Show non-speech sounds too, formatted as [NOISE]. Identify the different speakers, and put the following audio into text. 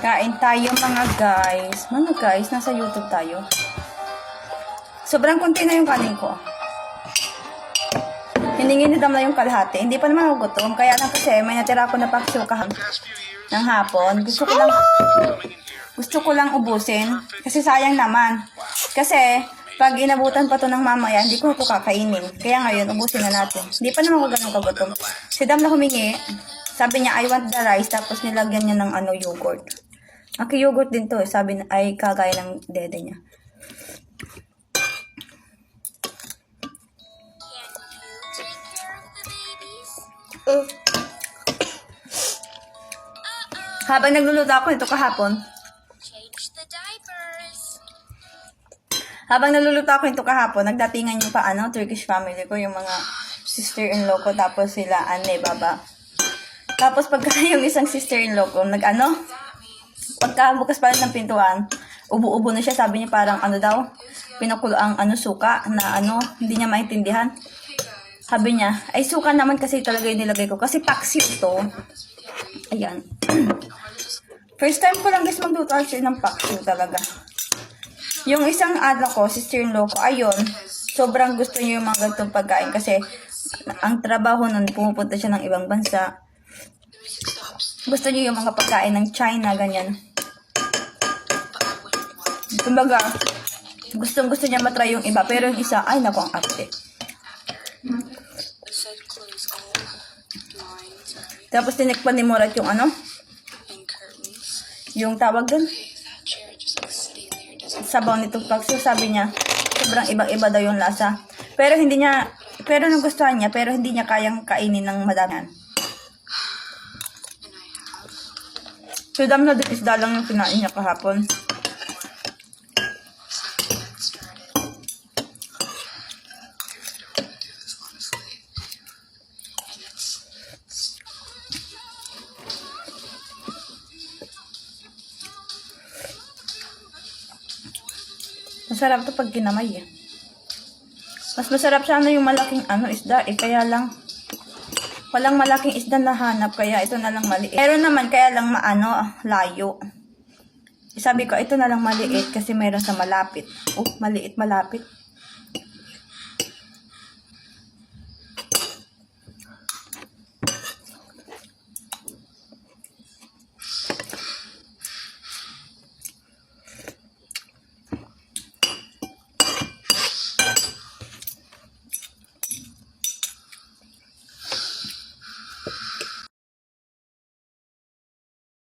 Speaker 1: Kain tayo mga guys. Mga guys, nasa YouTube tayo. Sobrang konti na yung kanin ko. Hininginidam na yung kalahati. Hindi pa naman ako gutom. Kaya lang kasi may natira ako na paksyo ng hapon. Gusto ko lang gusto ko lang ubusin. Kasi sayang naman. Kasi pag inabutan pa to ng mamaya, hindi ko ito kakainin. Kaya ngayon, ubusin na natin. Hindi pa naman ako ganun kagutom. Si Dam na humingi, sabi niya, I want the rice, tapos nilagyan niya ng ano, yogurt. Aki yogurt din to, eh. sabi na, ay kagaya ng dede niya. Habang nagluluto ako ito kahapon. Habang naluluto ako ito kahapon, nagdatingan yung pa ano, Turkish family ko, yung mga sister-in-law ko, tapos sila, ane, baba. Tapos pagka [LAUGHS] yung isang sister-in-law ko, nag ano, pagka bukas pa ng pintuan, ubo-ubo na siya, sabi niya parang ano daw, pinakulo ang ano, suka, na ano, hindi niya maintindihan. Sabi niya, ay suka naman kasi talaga yung nilagay ko, kasi paksi ito. Ayan. [CLEARS THROAT] First time ko lang guys magluto actually ng paksi talaga. Yung isang adla ko, sister-in-law ko, ayun, sobrang gusto niya yung mga ganitong pagkain kasi ang trabaho nun, pumupunta siya ng ibang bansa. Gusto niya yung mga pagkain ng China, ganyan. Kumbaga, gustong gusto niya matry yung iba, pero yung isa, ay naku, ang
Speaker 2: all blinds
Speaker 1: Tapos tinikpan ni Murat yung ano, yung tawag dun, sabaw nitong pakso, sabi niya, sobrang ibang-iba daw yung lasa. Pero hindi niya, pero nagustuhan niya, pero hindi niya kayang kainin ng madamihan. So, dami na din isda lang yung kinain niya kahapon. Masarap to pag kinamay eh. Mas masarap sana yung malaking ano isda eh, kaya lang walang malaking isda na hanap kaya ito na lang maliit. Meron naman kaya lang maano layo. Sabi ko ito na lang maliit kasi mayroon sa malapit. Oh, maliit malapit.